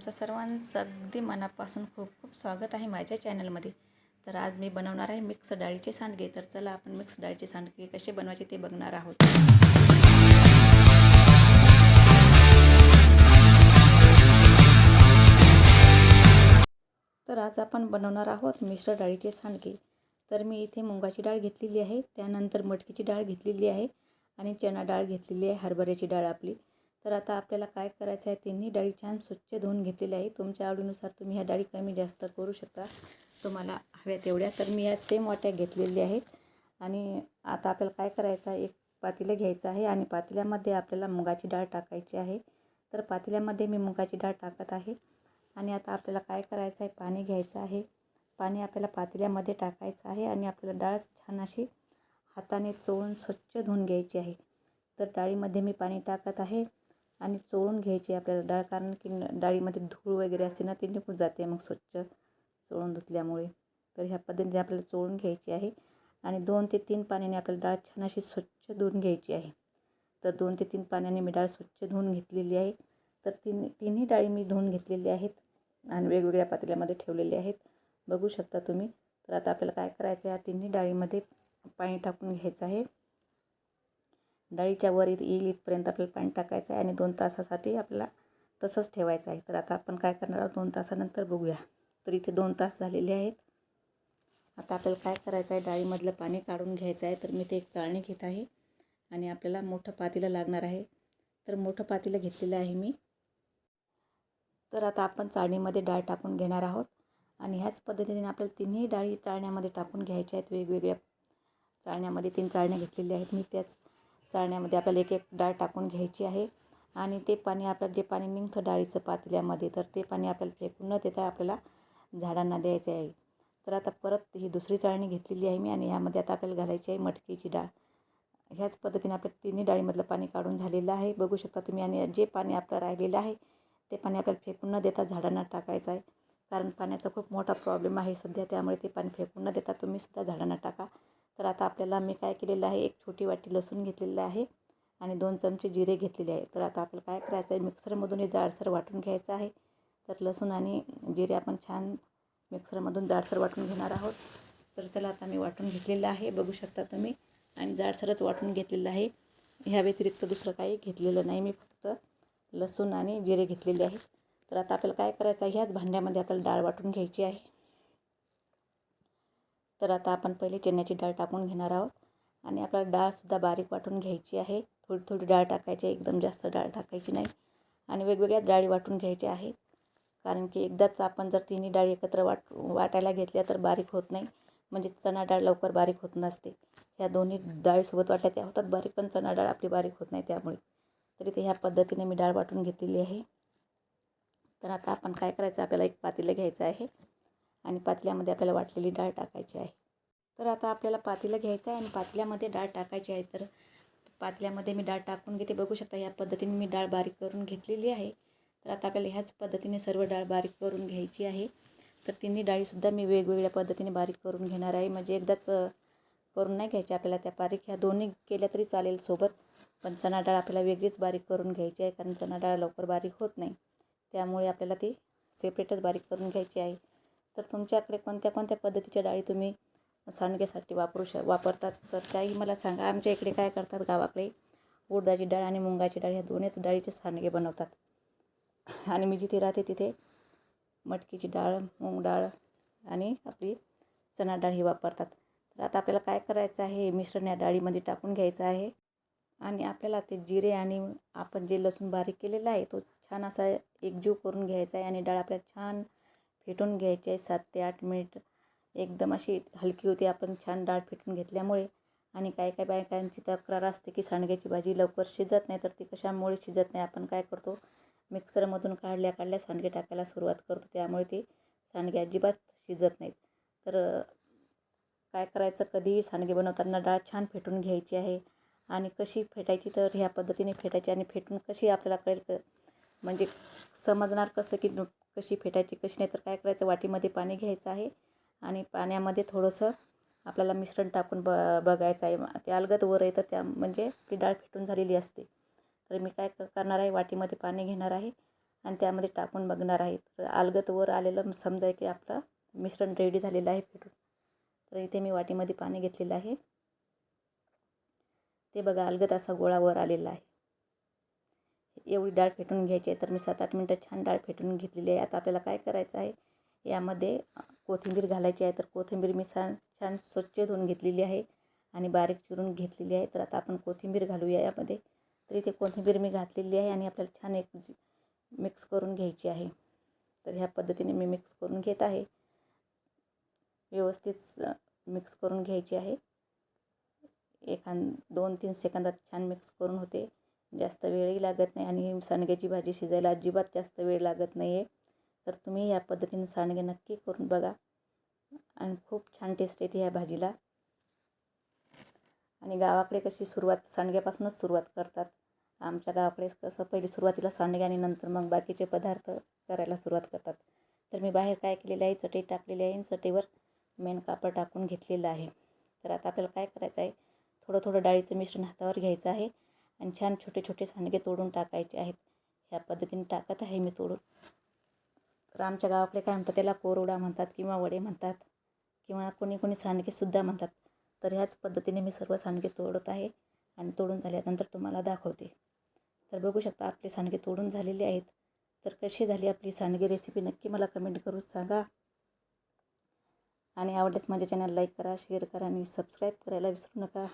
तुमचं सर्वांचं अगदी मनापासून खूप खूप स्वागत आहे माझ्या चॅनलमध्ये. तर आज मी बनवणार आहे मिक्स डाळीचे सांडगे. तर चला आपण मिक्स डाळीचे सांडगे कसे बनवायचे ते बघणार आहोत. तर आज आपण बनवणार आहोत मिश्र डाळीचे सांडगे. तर मी इथे मुंगाची डाळ घेतलेली आहे त्यानंतर मटकीची डाळ घेतलेली आहे आणि चणा डाळ घेतलेली आहे हरभऱ्याची डाळ आपली. तर आता आपल्याला काय करायचं आहे तिन्ही डाळी छान स्वच्छ धुवून घेतलेली आहे. तुमच्या आवडीनुसार तुम्ही ह्या डाळी कमी जास्त करू शकता. तुम्हाला हव्या तेवढ्या. तर मी या सेम वाट्या घेतलेल्या आहेत. आणि आता आपल्याला काय करायचं आहे एक पातेलं घ्यायचं आहे आणि पातेल्यामध्ये आपल्याला मुगाची डाळ टाकायची आहे. तर पातेल्यामध्ये मी मुगाची डाळ टाकत आहे. आणि आता आपल्याला काय करायचं आहे पाणी घ्यायचं आहे. पाणी आपल्याला पातेल्यामध्ये टाकायचं आहे आणि आपल्याला डाळ छान अशी हाताने चोळून स्वच्छ धुवून घ्यायची आहे. तर डाळीमध्ये मी पाणी टाकत आहे. आणि चोळून घ्यायची आपल्याला डाळ. कारण की डाळीमध्ये धूळ वगैरे असते ना ती निघून जाते मग स्वच्छ चोळून धुतल्यामुळे. तर ह्या पद्धतीने आपल्याला चोळून घ्यायची आहे. आणि दोन ते तीन पाण्याने आपल्याला डाळ छान अशी स्वच्छ धुवून घ्यायची आहे. तर दोन ते तीन पाण्याने मी डाळ स्वच्छ धुवून घेतलेली आहे. तर तीन तिन्ही डाळी मी धुवून घेतलेली आहेत आणि वेगवेगळ्या पातेल्यामध्ये ठेवलेली आहेत. बघू शकता तुम्ही. तर आता आपल्याला काय करायचं आहे या तिन्ही डाळीमध्ये पाणी टाकून घ्यायचं आहे. डाळीच्या वर येईल इथपर्यंत आपल्याला पाणी टाकायचं आहे आणि दोन तासासाठी आपल्याला तसंच ठेवायचं आहे. तर आता आपण काय करणार आहोत? दोन तासानंतर बघूया. तर इथे दोन तास झालेले आहेत. आता आपल्याला काय करायचं आहे? डाळीमधलं पाणी काढून घ्यायचं आहे. तर मी ते एक चाळणी घेत आहे आणि आपल्याला मोठं पातेलं लागणार आहे. तर मोठं पातेलं घेतलेलं आहे मी. तर आता आपण चाळणीमध्ये डाळ टाकून घेणार आहोत. आणि ह्याच पद्धतीने आपल्याला तिन्ही डाळी चाळण्यामध्ये टाकून घ्यायच्या आहेत. वेगवेगळ्या चाळण्यामध्ये तीन चाळण्या घेतलेल्या आहेत. मी त्याच चाळण्यामध्ये आपल्याला एक एक डाळ टाकून घ्यायची आहे. आणि ते पाणी आपल्याला जे पाणी निघतं डाळीचं पातेल्यामध्ये तर ते पाणी आपल्याला फेकून न देता आपल्याला झाडांना द्यायचे आहे. तर आता परत ही दुसरी चाळणी घेतलेली आहे मी आणि ह्यामध्ये आता आपल्याला घालायची आहे मटकीची डाळ. ह्याच पद्धतीने आपल्या तिन्ही डाळीमधलं पाणी काढून झालेलं आहे. बघू शकता तुम्ही आणि जे पाणी आपलं राहिलेलं आहे ते पाणी आपल्याला फेकून न देता झाडांना टाकायचं आहे. कारण पाण्याचा खूप मोठा प्रॉब्लेम आहे सध्या त्यामुळे ते पाणी फेकून न देता तुम्हीसुद्धा झाडांना टाका. तर आता आपल्याला मी काय केलेलं आहे एक छोटी वाटी लसूण घेतलेलं आहे आणि दोन चमचे जिरे घेतलेले आहे. तर आता आपल्याला काय करायचं आहे मिक्सरमधून हे जाडसर वाटून घ्यायचं आहे. तर लसूण आणि जिरे आपण छान मिक्सरमधून जाडसर वाटून घेणार आहोत. तर चला आता मी वाटून घेतलेलं आहे बघू शकता तुम्ही. आणि जाडसरच वाटून घेतलेलं आहे. ह्या व्यतिरिक्त दुसरं काही घेतलेलं नाही मी फक्त लसूण आणि जिरे घेतलेले आहेत तर आता आपल्याला काय करायचं आहे ह्याच भांड्यामध्ये आपल्याला डाळ वाटून घ्यायची आहे. तर आता आपण पहिले चण्याची डाळ टाकून घेणार आहोत. आणि आपल्याला डाळसुद्धा बारीक वाटून घ्यायची आहे. थोडी थोडी डाळ टाकायची एकदम जास्त डाळ टाकायची नाही. आणि वेगवेगळ्या डाळी वाटून घ्यायच्या आहेत. कारण की एकदाच आपण जर तिन्ही डाळी एकत्र वाट वाटायला घेतल्या तर बारीक होत नाही. म्हणजे चणा डाळ लवकर बारीक होत नसते. ह्या दोन्ही डाळीसोबत वाटल्या त्या होतात. बारीक पण चणा डाळ आपली बारीक होत नाही त्यामुळे. तरी ते ह्या पद्धतीने मी डाळ वाटून घेतलेली आहे. तर आता आपण काय करायचं? आपल्याला एक पातेलं घ्यायचं आहे. आणि पातल्यामध्ये आपल्याला वाटलेली डाळ टाकायची आहे. तर आता आपल्याला पातेलं घ्यायचं आहे आणि पातल्यामध्ये डाळ टाकायची आहे. तर पातल्यामध्ये मी डाळ टाकून घेते. बघू शकता या पद्धतीने मी डाळ बारीक करून घेतलेली आहे. तर आता आपल्याला ह्याच पद्धतीने सर्व डाळ बारीक करून घ्यायची आहे. तर तिन्ही डाळीसुद्धा मी वेगवेगळ्या पद्धतीने बारीक करून घेणार आहे. म्हणजे एकदाच करून नाही घ्यायची आपल्याला त्या बारीक. ह्या दोन्ही केल्या तरी चालेल सोबत. पण चणा डाळ आपल्याला वेगळीच बारीक करून घ्यायची आहे. कारण चणा डाळ लवकर बारीक होत नाही. त्यामुळे आपल्याला ती सेपरेटच बारीक करून घ्यायची आहे. तर तुमच्याकडे कोणत्या कोणत्या पद्धतीच्या डाळी तुम्ही सांडग्यासाठी वापरू श वापरतात? तर त्याही मला सांगा आमच्या इकडे काय करतात गावाकडे? उडदाची डाळ आणि मुंगाची डाळ ह्या दोन्हीच डाळीचे सांडगे बनवतात. आणि मी जिथे राहते तिथे मटकीची डाळ मूग डाळ आणि आपली चणा डाळ ही वापरतात. तर आता आपल्याला काय करायचं आहे? मिश्रण या डाळीमध्ये टाकून घ्यायचं आहे. आणि आपल्याला ते जिरे आणि आपण जे लसूण बारीक केलेला आहे तो छान असा एकजीव करून घ्यायचा आहे आणि डाळ आपल्याला छान फेटून घ्यायची आहे सात ते आठ मिनिट. एकदम अशी हलकी होती आपण छान डाळ फेटून घेतल्यामुळे. आणि काय काय बायकांची तक्रार असते की सांडग्याची भाजी लवकर शिजत नाही तर ती कशामुळे शिजत नाही? आपण काय करतो? मिक्सरमधून काढल्या काढल्या सांडगे टाकायला सुरुवात करतो. त्यामुळे ते सांडगे अजिबात शिजत नाहीत. तर काय करायचं? कधीही सांडगे बनवताना डाळ छान फेटून घ्यायची आहे. आणि कशी फेटायची? तर ह्या पद्धतीने फेटायची. आणि फेटून कशी आपल्याला कळेल? क म्हणजे समजणार कसं की कशी फेटायची कशी नाही तर काय करायचं? वाटीमध्ये पाणी घ्यायचं आहे आणि पाण्यामध्ये थोडंसं आपल्याला मिश्रण टाकून ब बघायचं आहे. ते अलगद वर येतं त्या म्हणजे ती डाळ फेटून झालेली असते. तर मी काय क करणार आहे? वाटीमध्ये पाणी घेणार आहे आणि त्यामध्ये टाकून बघणार आहे. तर अलगद वर आलेलं समजा की आपलं मिश्रण रेडी झालेलं आहे फेटून. तर इथे मी वाटीमध्ये पाणी घेतलेलं आहे. ते बघा अलगद असा गोळा वर आलेला आहे. एवढी डाळ फेटून घ्यायची आहे तर मी सात आठ मिनटं छान डाळ फेटून घेतलेली आहे. आता आपल्याला काय करायचं आहे यामध्ये कोथिंबीर घालायची आहे. तर कोथिंबीर मी छान छान स्वच्छ धुवून घेतलेली आहे आणि बारीक चिरून घेतलेली आहे. तर आता आपण कोथिंबीर घालूया यामध्ये. तर इथे कोथिंबीर मी घातलेली आहे आणि आपल्याला छान एक मिक्स करून घ्यायची आहे. तर ह्या पद्धतीने मी मिक्स करून घेत आहे. व्यवस्थित मिक्स करून घ्यायची आहे. एखाद दोन तीन सेकंदात छान मिक्स करून होते. जास्त वेळही लागत नाही आणि सांडग्याची भाजी शिजायला अजिबात जास्त वेळ लागत नाही आहे तर तुम्ही या पद्धतीने सांडगे नक्की करून बघा. आणि खूप छान टेस्ट येते ह्या भाजीला. आणि गावाकडे कशी सुरुवात सांडग्यापासूनच सुरुवात करतात. आमच्या गावाकडे कसं पहिले सुरुवातीला सांडगे आणि नंतर मग बाकीचे पदार्थ करायला सुरुवात करतात. तर मी बाहेर काय केलेलं आहे चटई टाकलेली आहे आणि चटईवर मेन कापड टाकून घेतलेलं आहे. तर आता आपल्याला काय करायचं आहे थोडं थोडं डाळीचं मिश्रण हातावर घ्यायचं आहे. आणि छान छोटे छोटे सांडगे तोडून टाकायचे आहेत. ह्या पद्धतीने टाकत आहे मी तोडून. तर आमच्या गावाकडे काय म्हणतात त्याला कोरोडा म्हणतात किंवा वडे म्हणतात किंवा कोणी कोणी सांडगेसुद्धा म्हणतात. तर ह्याच पद्धतीने मी सर्व सांडगे तोडत आहे आणि तोडून झाल्यानंतर तुम्हाला दाखवते. तर बघू शकता आपले सांडगे तोडून झालेले आहेत. तर कशी झाली आपली सांडगे रेसिपी नक्की मला कमेंट करून सांगा. आणि आवडल्यास माझ्या चॅनल लाईक करा शेअर करा आणि सबस्क्राईब करायला विसरू नका.